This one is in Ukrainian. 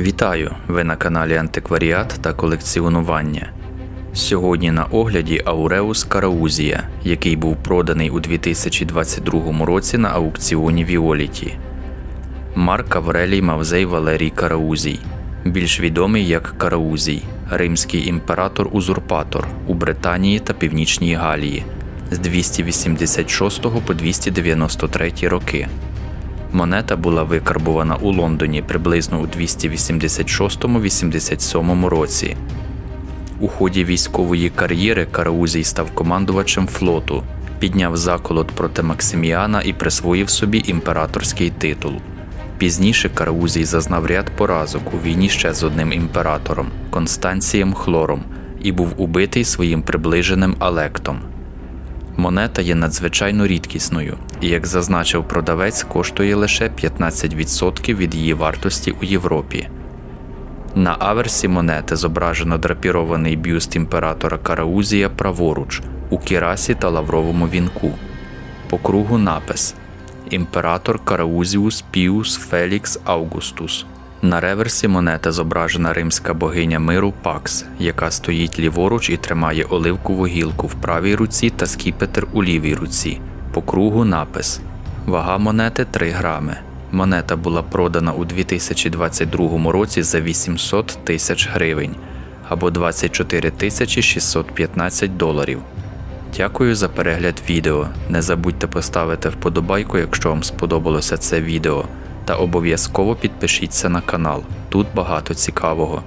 Вітаю! Ви на каналі Антикваріат та колекціонування. Сьогодні на огляді Ауреус Караузія, який був проданий у 2022 році на аукціоні Віоліті. Марк Аврелій Мавзей Валерій Караузій, більш відомий як Караузій, римський імператор-узурпатор у Британії та Північній Галії з 286 по 293 роки. Монета була викарбована у Лондоні приблизно у 286-87 році. У ході військової кар'єри Караузій став командувачем флоту, підняв заколот проти Максиміана і присвоїв собі імператорський титул. Пізніше Караузій зазнав ряд поразок у війні ще з одним імператором Констанцієм Хлором і був убитий своїм приближеним Алектом. Монета є надзвичайно рідкісною, і, як зазначив продавець, коштує лише 15% від її вартості у Європі. На аверсі монети зображено драпірований бюст імператора Караузія праворуч у кірасі та лавровому вінку. По кругу напис Імператор Караузіус Піус Фелікс Аугустус. На реверсі монети зображена римська богиня миру Пакс, яка стоїть ліворуч і тримає оливкову гілку в правій руці та скіпетр у лівій руці. По кругу напис Вага монети 3 грами. Монета була продана у 2022 році за 800 тисяч гривень або 24 тисячі 615 доларів. Дякую за перегляд відео. Не забудьте поставити вподобайку, якщо вам сподобалося це відео, та обов'язково підпишіться на канал. Тут багато цікавого.